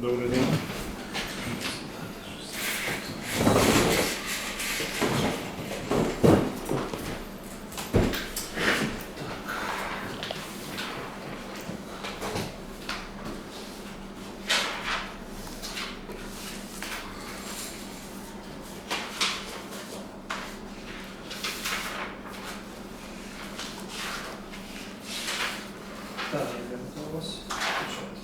Добрий день. Так, я готова вас почати.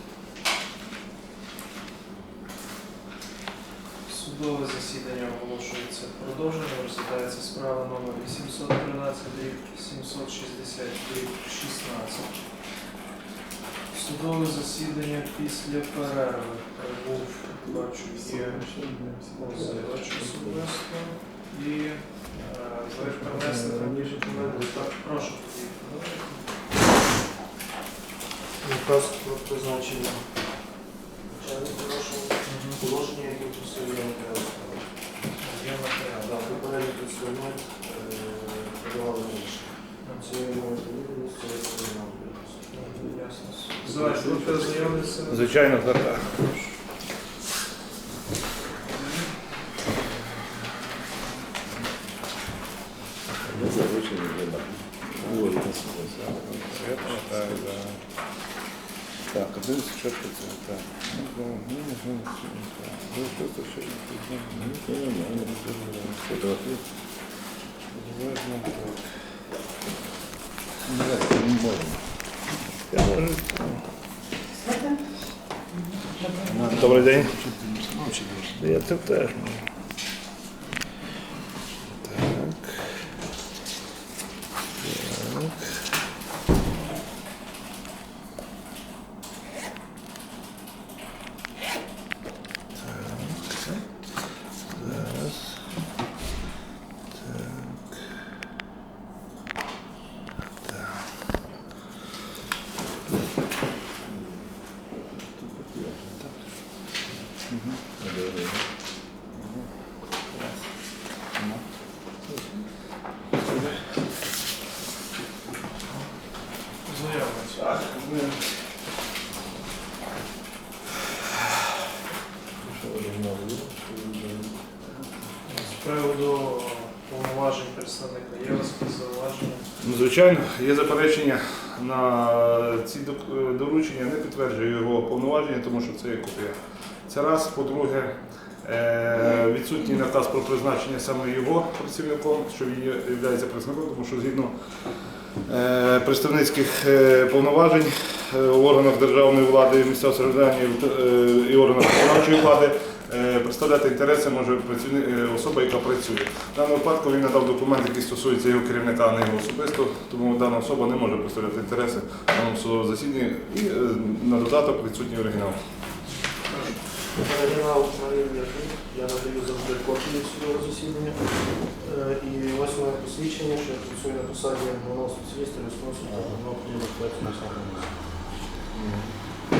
Судове засідання оголошується продовженим. Розглядається справа номер 813 рік 760 рік 16. Судове засідання після перерви був бачу є позивач особисто і е, ви принесли раніше документи. Так, прошу тоді. Наказ про призначення начальника вашого положення, яке просив я матеріал. Є матеріал. Так, ви перелік представник подавали раніше. Це моє маю це я. Зай, будете ознайомитися? Звичайно, так. так. Я пам'ятаю, да. Так, один з чотири, так. Ну, ну, ну, ну, ну, що це ще? Ну, нормально, фотографії. Уважно, так. Я можу. Добрий день. Я це теж можу. Так. Так. Так. Зараз. Так. Так. Ознайомитися. З приводу повноважень представника є у вас якісь зауваження? Ну, звичайно, є заперечення на ці е, доручення, не підтверджую його повноваження, тому що це є копія. Це раз. По-друге, е, відсутній наказ про призначення саме його працівником, що він є представником, тому що згідно е, представницьких повноважень в органах державної влади, місцевого самоврядування і органах виконавчої влади представляти інтереси може е, особа, яка працює. В даному випадку він надав документ, який стосується його керівника, а не його особисто, тому дана особа не може представляти інтереси в даному судовому засіданні і е, на додаток відсутній оригінал. Оригінал має вірний. Я надаю завжди копію судового засідання. Е, І ось моє посвідчення, що я працюю на посаді головного спеціаліста безпеки.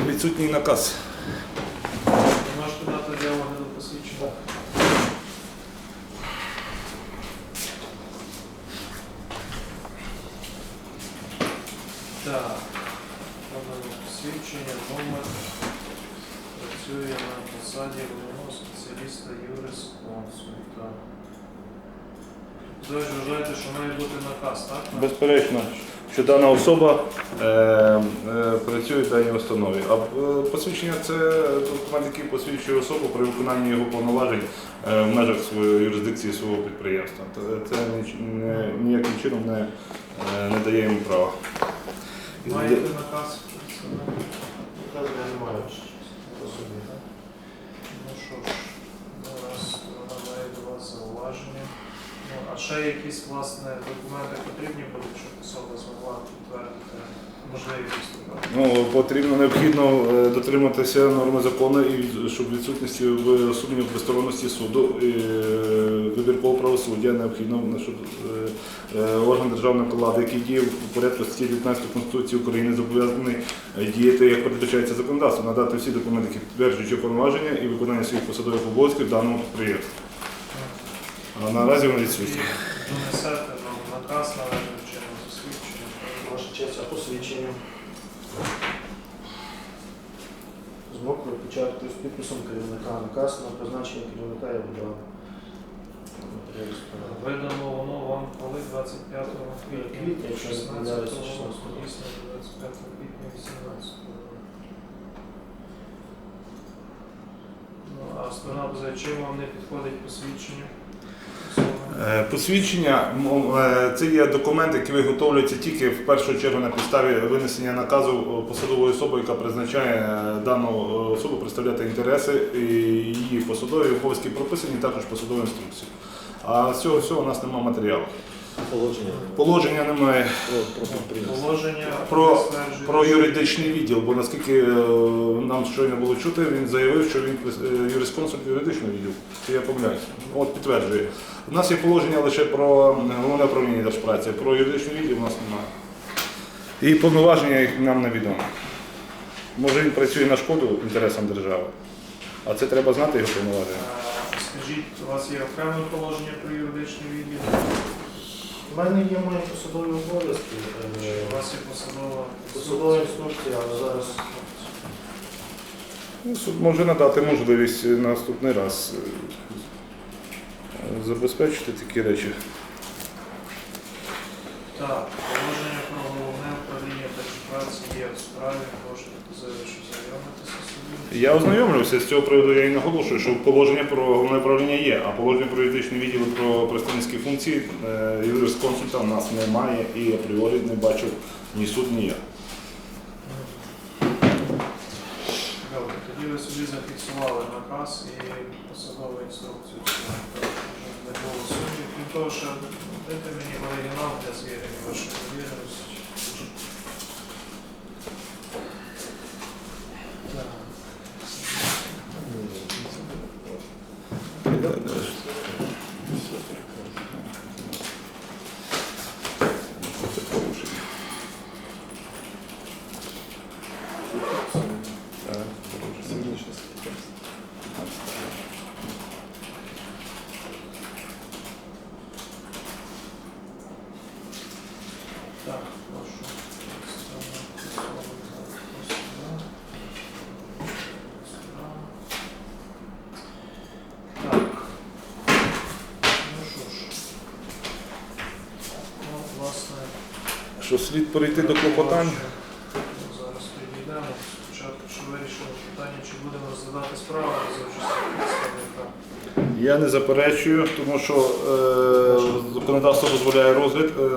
Відсутній наказ. Можете дати для огляду посвідчення? Так. Посвідчення, номер. Працює на посаді головного спеціаліста юрисконсульта. Ви вважаєте, що має бути наказ, так? Безперечно, що дана особа е, е, працює в даній установі. А е, посвідчення це документ, який посвідчує особу при виконанні його повноважень е, в межах своєї юрисдикції свого підприємства. Т- Це ніч- не- ніяким чином не, е, не дає йому права. Маєте наказ представника? Я не маю по собі. Ну що ж, зараз вона має до вас зауваження. Ну, а ще якісь власне документи потрібні будуть, щоб особа змогла підтвердити можливість? Ну, потрібно необхідно е, дотриматися норми закону і щоб відсутності в сумнів безсторонності суду і е, вибіркового правосуддя необхідно, щоб е, орган державної влади, який діє в порядку статті 19 Конституції України, зобов'язаний діяти, як передбачається законодавством, надати всі документи, які підтверджують повноваження і виконання своїх посадових обов'язків даному підприємству. А наразі вони відсутні. Донесете нам наказ належним чином засвідчення. Ваша честь, а посвідчення? з мокрою печаткою з підписом керівника наказ на призначення керівника я видав. Видано воно вам коли 25 Квітня, квітня, якщо не 16 помиляюся, року, 16. дійсно 25 квітня 18. Ну, а сторона поза чим вам не підходить посвідчення? Е, Посвідчення е, це є документ, який виготовлюється тільки в першу чергу на підставі винесення наказу посадової особи, яка призначає е, дану особу представляти інтереси її посадові обов'язки прописані, також посадові інструкції. А з цього всього у нас немає матеріалу. Положення Положення немає про, про підприємство. Положення Про- про юридичний відділ, бо наскільки е, нам щойно було чути, він заявив, що він е, юрисконсульт юридичного відділу. Чи я помиляюся? От підтверджує. У нас є положення лише про е, головне управління Держпраці, про юридичний відділ у нас немає. І повноваження їх нам невідомо. Може він працює на шкоду інтересам держави, а це треба знати його повноваження. Скажіть, у вас є окреме положення про юридичний відділ? У мене є мої посадові обов'язки. Е, у вас є посадова Посадова інструкція, але зараз Ну, Суд може надати можливість на наступний раз е, забезпечити такі речі. Так, положення про головне управління Держпраці є в справі, можете позивачу знайомитися собі. Я ознайомлювався з цього приводу, я і наголошую, що положення про головне управління є, а положення про юридичний відділ про представницькі функції е, юрисконсульта в нас немає і апріорі не бачив ні суд, ні я. Тоді ви собі зафіксували наказ і посадову інструкцію. Сумнів. Крім того, що дайте мені оригінал для звірення вашої довіреності. Так. Це порушення. Так, порушення. Так, прошу. Так. Ну що ж. Ну, власне. Що слід перейти до клопотань? Зараз підійдемо. Спочатку, що вирішили питання, чи будемо розглядати справу за представника. Я не заперечую, тому що е, законодавство дозволяє розгляд, е,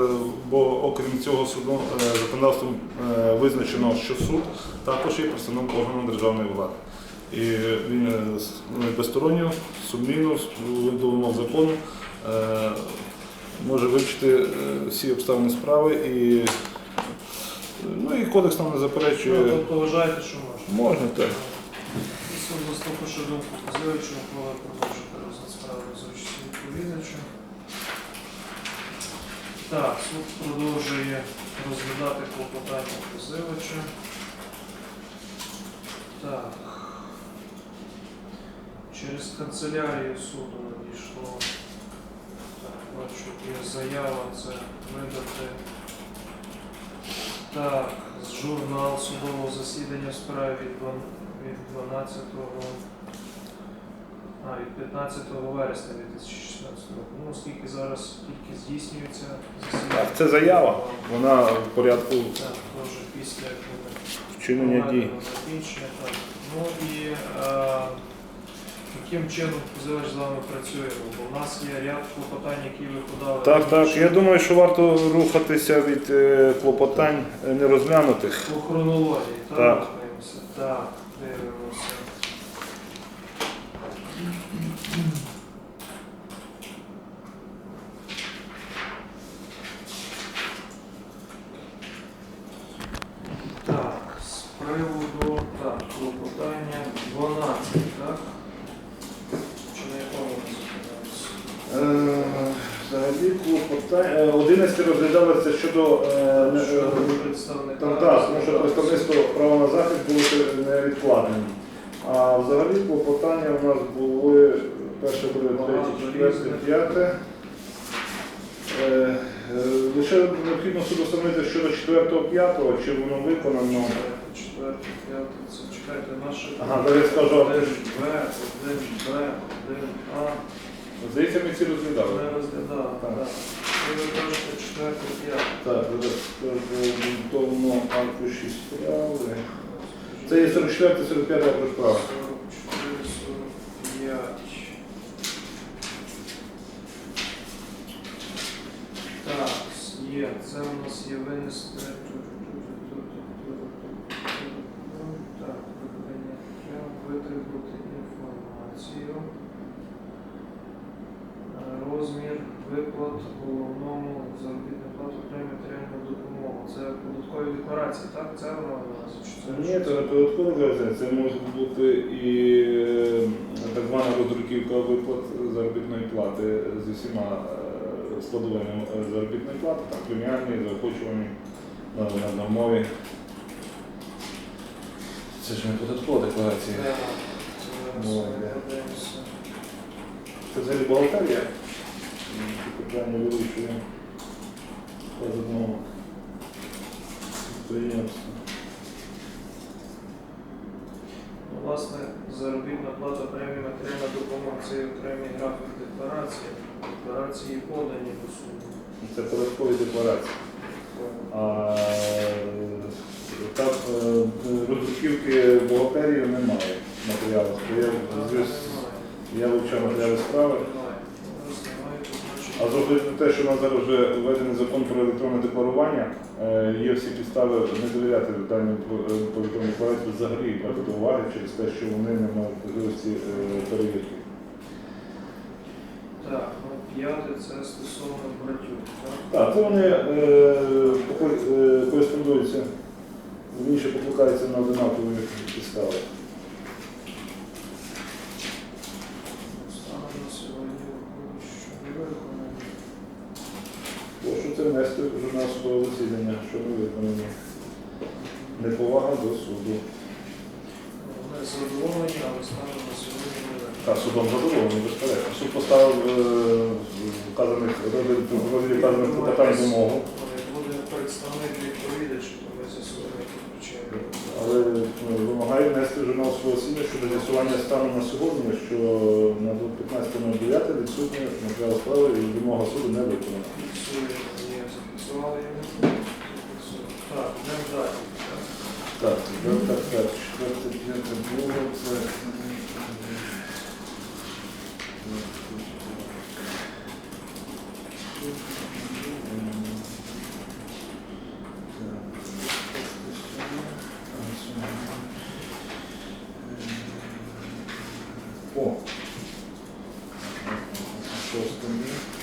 бо окрім цього суду е, законодавством е, визначено, що суд також є представником органу державної влади. І він е, ну, безсторонньо, сумлінно, до вимог закону е, може вивчити е, всі обставини справи і, ну, і кодекс нам не заперечує. Ви поважаєте, що можна. Можна так. Суд заслухавши думку позивача, ухвалив продовжити розгляд справи за участю відповідача. Так, суд продовжує розглядати клопотання позивача. Так. Через канцелярію суду надійшло. Так, бачу, є заява, це видати. Так, журнал судового засідання в справі від 12 а, від 15 вересня 2016 року. Ну, оскільки зараз тільки здійснюється засідання. Так, це заява. Вона в порядку Так, теж після вчинення дій. закінчення. Так. Ну і е, яким чином позивач з вами працює? Бо в нас є ряд клопотань, які ви подали. Так, так. Я думаю, що варто рухатися від е, клопотань е, нерозглянутих. По хронології, так? Так. рухаємося. Так, дивимося. Так, з приводу так, клопотання 12, так? Чи на якому ми зупинилися? Е, Взагалі клопотання. 11 розглядалося щодо е, не- там, так, тому що представництво права на захист було невідкладним. А взагалі клопотання у нас були перше буде третє, четверте, п'яте. Е, е, Лише необхідно встановити щодо 4-5, чи воно виконано. четверте, п'яте, це чекайте наше. Ага, я скажу. 1 Б, 1 Б, 1 А. Здається, ми ці розглядали. Ми розглядали, Так. Так. Орієнтовно аркуші справи. Це є 44 45 аркуш справи. 44, 45. Так, є. Це у нас є винести. Так, прийняття, витребути інформацію. Розмір виплат головному Податкові декларації, так? Це вона у нас? Чи це? Ні, це не податковий газет, це може бути і е, так звана роздруківка виплат заробітної плати з усіма е, складовими е, заробітної плати, там преміальні, заохочувані на, на, на мові. Це ж не податкова декларація. Так, це подивимося. Це взагалі бухгалтерія. Питання вирішує з одного підприємства. Ну, Власне, заробітна плата премії матеріальна допомога це окремий графік декларації. Декларації подані до суду. Це податкові декларації. А е, там е, роздруківки бухгалтерії немає матеріалу. Я вивчав матеріали справи. А з огляду на те, що у нас зараз вже введений закон про електронне декларування, е, є всі підстави не довіряти даним повідомленню декларації взагалі брати до уваги через те, що вони не мають можливості е, перевірки. Так, ну п'яте це стосовно братів. Так? Так, це вони е, кореспондуються, вірніше покликаються на одинакові підстави. Станом на сьогодні виходить, що не виконані. Прошу це внести в журнал судового засідання, що не виконані. Неповага до суду. Ми задоволені, але станом на сьогодні не виконані. Та судом задоволений, безперечно. Суд поставив е, вказаних розгляд вказаних питань вимогу, буде представник відповідача, то ми які але ну, вимагає внести в журнал судового засідання щодо з'ясування стану на сьогодні, що на 15.09 відсутні матеріал справи і вимога суду не виконана. Фіксуємо, зафіксували його. Фіксуємо. Так, йдемо далі. так? Так, так, так, так. Четверте, п'яте, друге, це. О! Шосте.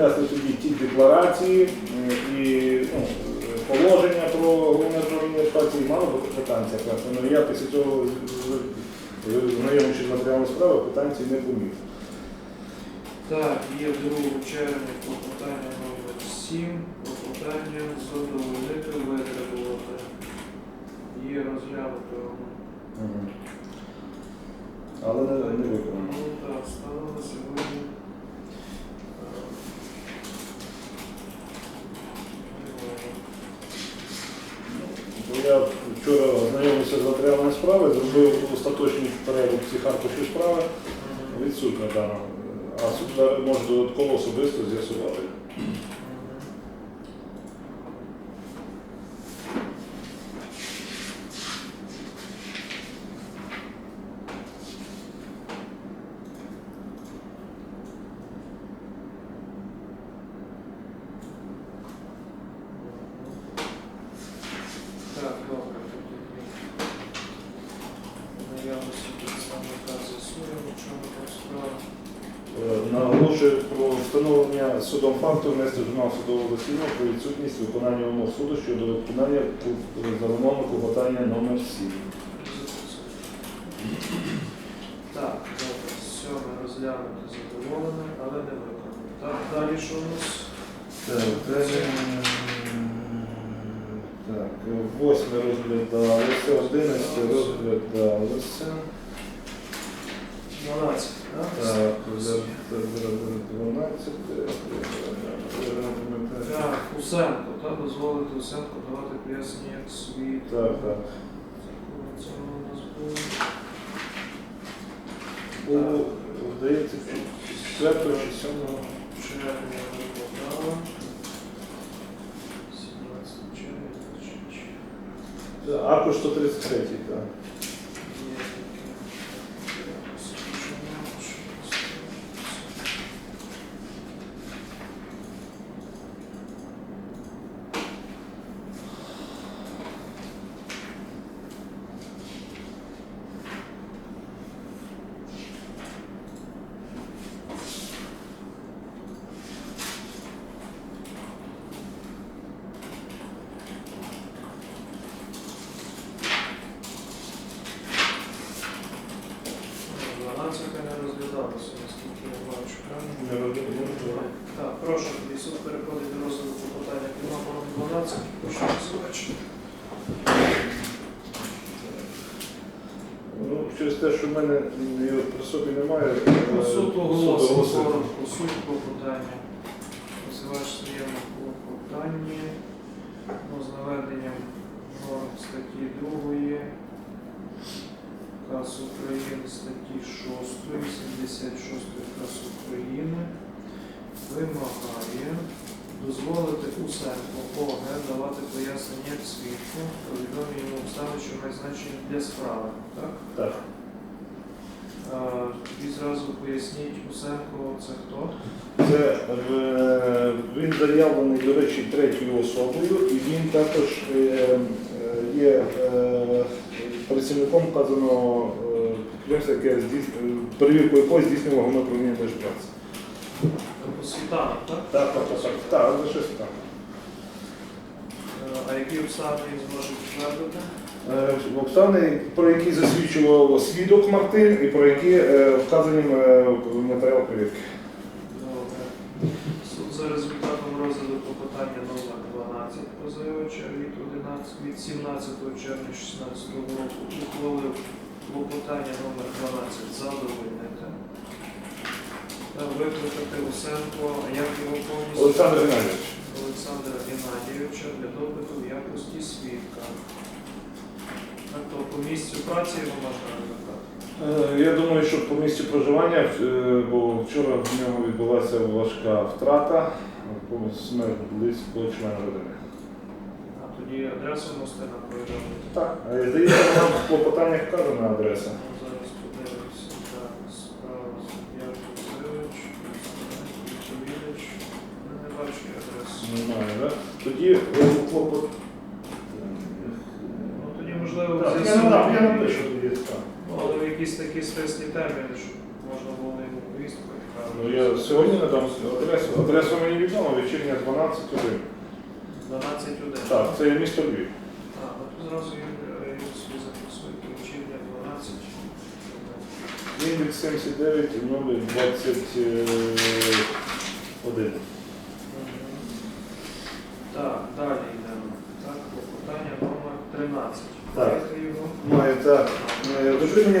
Вони тоді ті декларації е, і ну, положення про головне управління адміністрації мало питань якраз. Ну, я після цього, знайомившись з матеріалом справи, питань ці не помітив. Так, є в 2 червня клопотання номер 7, клопотання задовольнити витребувати. Є розглянуто. Мгм. Але не, не виконано. Ну так, станом на сьогодні. Бо Я вчора ознайомився з матеріалами справи, зробив остаточний перелік всіх аркушів справи, відсутні дана. А суд може додатково особисто з'ясувати. Е, Наголошую про встановлення судом факту внести журнал судового засідання про відсутність виконання умов суду щодо виконання зареєстрованого клопотання номер 7. Так, добре, сьоме розглянути задоволене, але не виконано. Так, далі що у нас? Так, далі, так, восьме розглядалося, одинадцяте розглядалося. 12, так? Так, зараз 12. Так, Усенко, так, дозволити Усенко давати пояснення як свій. Так, так. Це у нас було. Здається, 4 чи 7 Червня викладала. 17 червня, Аркуш 133, так. є таке. Якось починаємо, щось. Дванадцяте не розглядалося, наскільки я бачу, правильно? Не розумію. Тоді суд переходить до розгляду клопотання під номером 12. Прошу голосувати. Ну, через те, що в мене його при собі немає. Е, Суд оголосив оголосив. коротко суть клопотання. Посилач своєму клопотанні ну, з наведенням норм статті 2 КАС України статті 6, 76 КАС України вимагає дозволити Усенко ОГ давати пояснення як свідку про відомі йому обставини, що мають значення для справи. Так? Так. Тоді зразу поясніть Усенко, це хто? Це е, він заявлений, до речі, третьою особою, і він також е, е, є е, працівником вказаного підприємства, яке здійснює, перевірку якого здійснювало головне управління держпраці. Тобто Світанов, так? Так, так, так, так, так, але щось так. Е, А які обставини зможе підтвердити? Е, Обставини, про які засвідчував свідок Мартин і про які е, вказані е, в матеріал перевірки. Суд за результатом розгляду клопотання номер 12 позивача від 11 від 17 червня 2016 року ухвалив клопотання номер 12 задовольнити. Та викликати Усенко, а як його повністю? Олександр Геннадійович. Олександра Геннадійовича для допиту в якості свідка. Тобто по місцю праці його можна викликати. Е, Я думаю, що по місці проживання, е, бо вчора в нього відбулася важка втрата, бо смерть близько члена родини. А тоді адресу можете нам повідомити. Так. Е, Здається, нам в клопотаннях вказана адреса. Ну, Зараз подивимося. Так, справа суддя Кузевич, відповідач. Ну, Не бачу адресу. Немає, так? Тоді е, клопот... Ну тоді можливо Так, я з'ясувати, надам, я напишу тоді. так. Ну, але в якісь такі стислі терміни, щоб можна було йому повістку. Ну, я надам адресу. Мені відома, вечірня 12.1. 12.1. Так, це є місто Львів. А, ну то зразу я його собі зафіксую. Вечірня 12. Індекс 79 021. Так, далі йдемо. Так, клопотання номер 13. Так. Маю так. Е,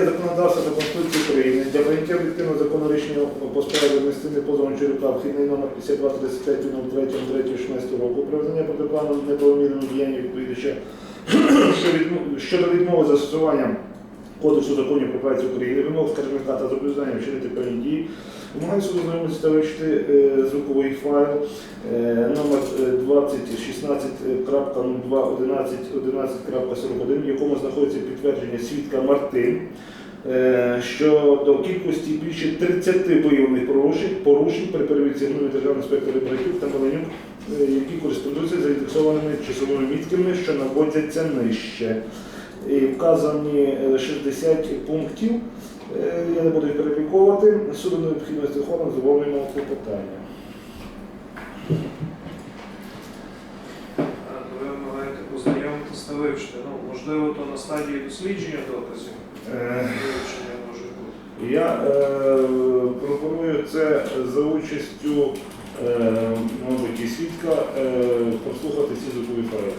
законодавства та Конституції України для прийняття об'єктивного закону рішення по справі адміністративних позовом Чолюка вхідний номер 5235 року про визнання протиправно неправомірного діяння відповідача щодо відмови застосування Кодексу законів про працю України, вимог скаржника та зобов'язання вчинити певні дії. Вимагаю суду знайомитися та вивчити е, звуковий файл е, номер е, 2016.02.11.11.41, в якому знаходиться підтвердження свідка Мартин е, щодо кількості більше 30 виявлених порушень, порушень при перевірці голови державного інспектора Братюк та Маленюк, е, які кореспондуються з заіндексованими часовими мітками, що наводяться нижче. І вказані е, 60 пунктів Е, Я не буду їх переліковувати. Суду необхідності охорони задоволення клопотання. Ви маєте познайомитись та вивчити. Ну, можливо, то на стадії дослідження доказів Е. Я е, пропоную це за участю е, мабуть, і свідка прослухати всі звукові файли.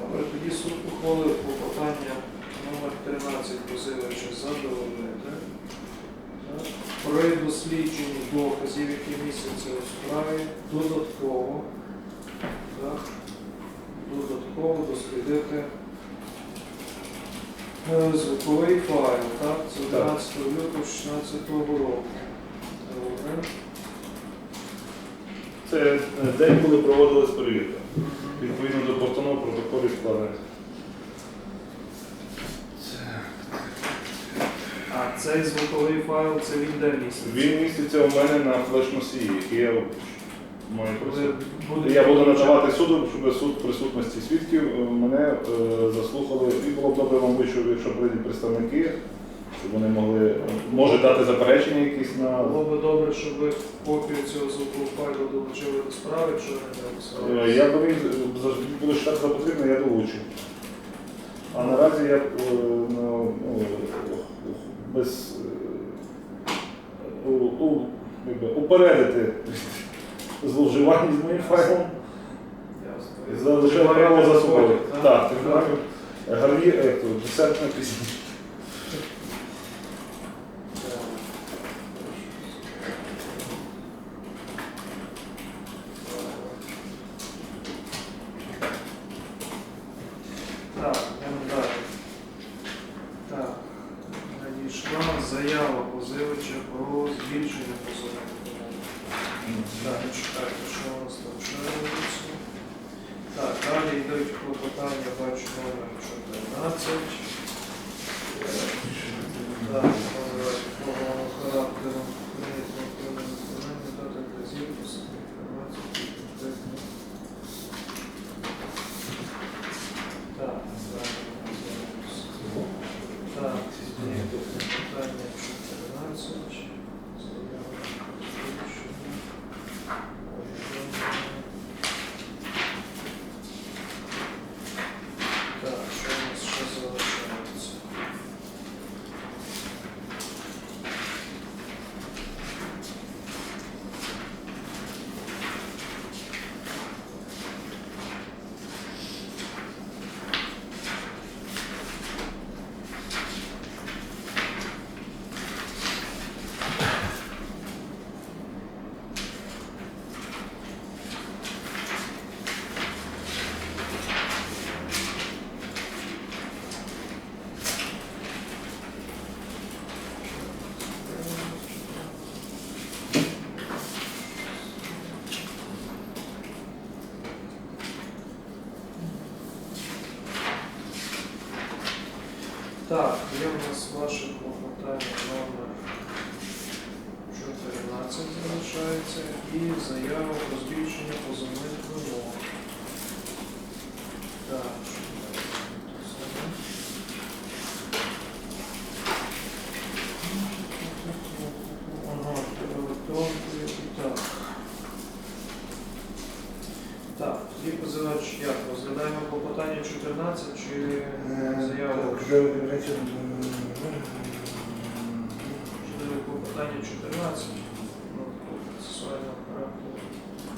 Добре, тоді суд ухвалив клопотання номер 13 позивача задовольнити. При дослідженні доказів, які містяться у справі, додатково, так, додатково дослідити звуковий файл, так, це Так. 11 лютого 16 року. Добре. Це е, день, коли проводилась перевірка. Відповідно до постанов протоколів складених. А цей звуковий файл, це він де міститься? Він міститься у мене на флеш-носії, який я будете Я буду надавати суду, щоб суд в присутності свідків е, мене е, заслухали. І було б добре, мабуть, що якщо прийдуть представники, щоб вони могли, е, може дати заперечення якісь на. Було би добре, щоб ви копію цього звукового файлу долучили до справи, якщо не Е, написали. Я би завжди буду вважати за потрібне, я долучу. А наразі я е, ну, без е, упередити зловживання з моїм файлом. Залишаю право за собою. так? Гарні, десертна пісня.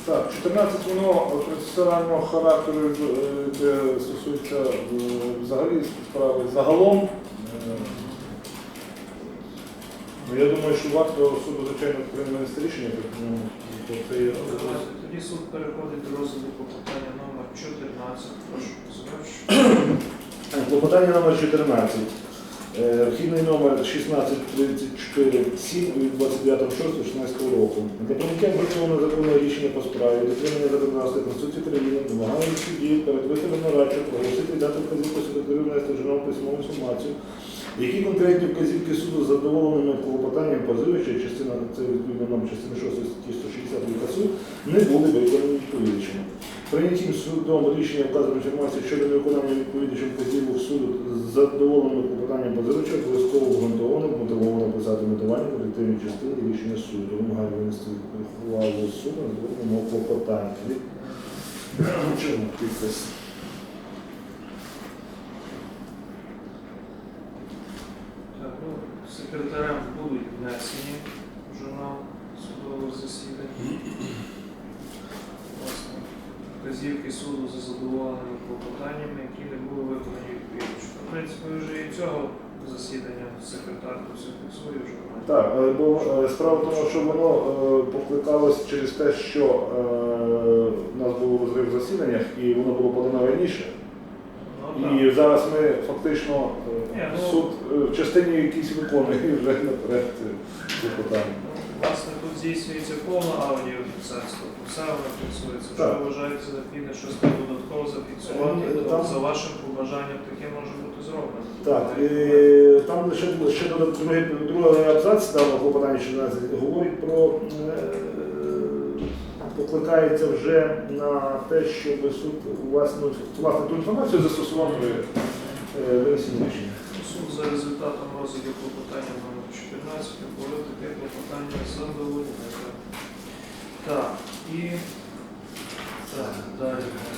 Так, 14 воно процесуального характеру е, де стосується е, взагалі справи загалом. Е, ну, Я думаю, що варто суду, звичайно, прийняти рішення, тому це є. Давайте, Тоді суд переходить до розгляду клопотання номер 14. Прошу. Клопотання номер 14. Е, Архівний номер 16347 від 29.06.16 року. Для прийняття обґрунтованого законного рішення по справі, дотримання законодавства Конституції України, вимагає від судді перед виставом нарадчик проголосити і дати вказівку секретарю внести журнал письмову інформацію, які конкретні вказівки суду з задоволеними клопотанням позивача, частина це відповідно нам частини 6 статті 160 КАСУ, не були виконані відповідачами. Прийнятим судом рішення вказаної інформації щодо невиконання відповідачем вказівок суду з задоволеним питанням позивача обов'язково обґрунтовано, мотивовано писати мотивання в частині рішення суду. Вимагаю винести ухвалу суду на задоволеному клопотання. Чому підпис? Так, ну, секретарем будуть внесені в журнал судового засідання. Власне, вказівки суду за задоволеними клопотаннями, які не були виконані відповідно. В принципі, вже і цього засідання секретар все фіксує в журналі. Так, е, бо е, справа в тому, що воно е, покликалось через те, що у нас був розрив в засіданнях і воно було подано раніше. Ну. І зараз ми фактично Ні, ну- суд в частині якісь виконує вже наперед це питання. Власне, тут здійснюється повна аудіофіксація, все воно фіксується. Якщо Так. ви вважаєте за необхідне щось там додатково зафіксувати, Е, там- за вашим побажанням таке може бути зроблено. Так, і там лише ще додат- другий, другий абзац даного клопотання 14 говорить про е, покликається вже на те, щоб суд власну, власне ту інформацію застосував при е, винесенні рішення. Суд за результатом розгляду клопотання номер 14 ухвалив таке клопотання задовольнити. Так, і так, далі у нас що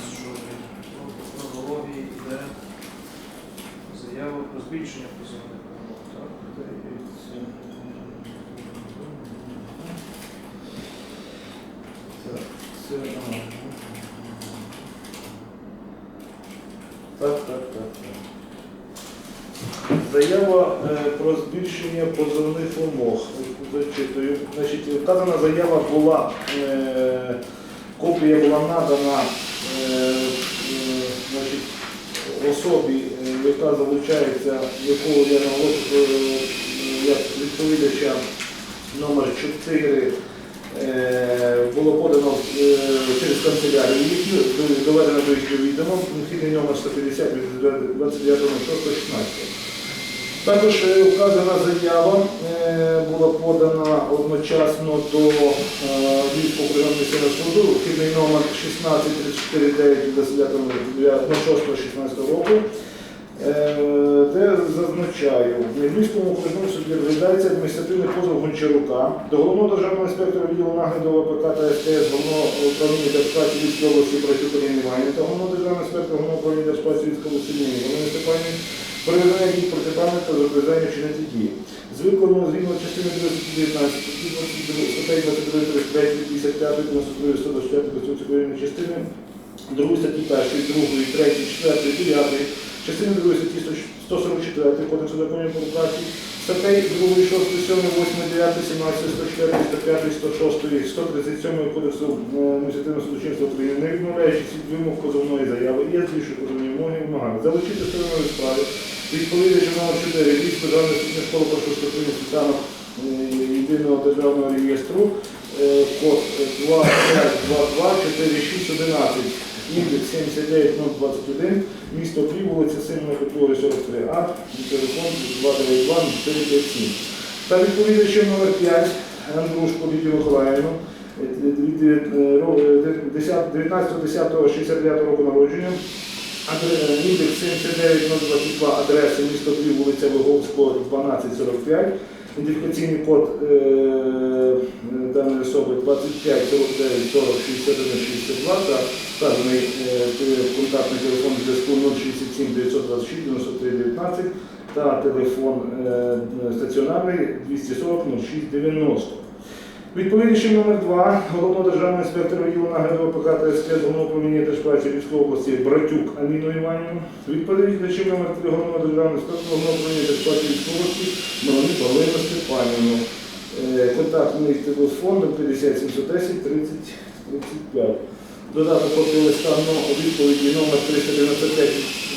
по йде заява про збільшення позовних вимог. Так? Так, так, так, так. так. Заява е, про збільшення позовних вимог. Зачитую. Значить, вказана заява була, е, копія була надана е, значить, особі, е, яка залучається, якого я наголошую е, як відповідача номер 4 е, було подано через канцелярію які доведено до відомо, вхідний номер 150 від 29.06.16. Також е, вказана заява е, була подана одночасно до е, Львівського окружного місцевого суду, вхідний номер 16349 від 29.06.16 року. Е, Де зазначаю, в Львівському окружному суді розглядається адміністративний позов Гончарука до головного державного інспектора відділу нагляду ВПК та СТС головного управління Держпраці Львівської області Братюк Олені та головного державного інспектора головного управління Держпраці Львівської області Галини Степанівни про визнання дій протиправних та зобов'язання вчинити дії. З виконаного згідно частини 219 статей 22, 33, 55, 92, 125 Конституції частини 2 статті 1, 2, 3, 4, 9, частини 2 статті 144 Кодексу законів про працю, статей 2, 6, 7, 8, 9, 17, 104, 105, 106, 137 Кодексу е, адміністративного судочинства України, не відмовляючись від вимог позовної заяви, є збільшує позовні вимоги, вимагає залучити стороною справи, відповідача номер 4, Львівської державної судної школи першої ступені світанок е, єдиного державного реєстру, е, код 2522 індекс 79021, місто Київ, вулиця Сильної Петлової 43А, телефон 292 457. Та відповідачем номер 5 Андрушко Лідію Миколаївну, е, від, е, ро- е, 10 19.10.69 року народження, е, індекс 79022, адреса місто Київ, вулиця Виговського, 1245, ідентифікаційний код е, е, даної особи 25 49 40 61 62 та вказаний е, контактний телефон зв'язку 067 926 93 19 та телефон стаціонарний 240 06 90. Відповідачем номер 2 головного державного інспектора нагляду ОПК та головного управління Держпраці Львівської області Братюк Аміну Іванівну. Відповідачем номер 3 головного державного інспектора головного управління Держпраці Львівської області Мелані Павлина Степанівну. Контактний телефон 50 710 30 35. Додати копію листа но відповіді номер 395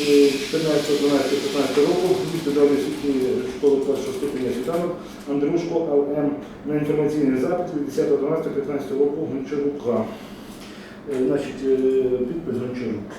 е, 14 12 15 року від Державної освітньої школи першого ступеня світанок Андрушко ЛМ на інформаційний запит від 10 12 15 року Гончарука. Е, Значить, е, підпис Гончарук.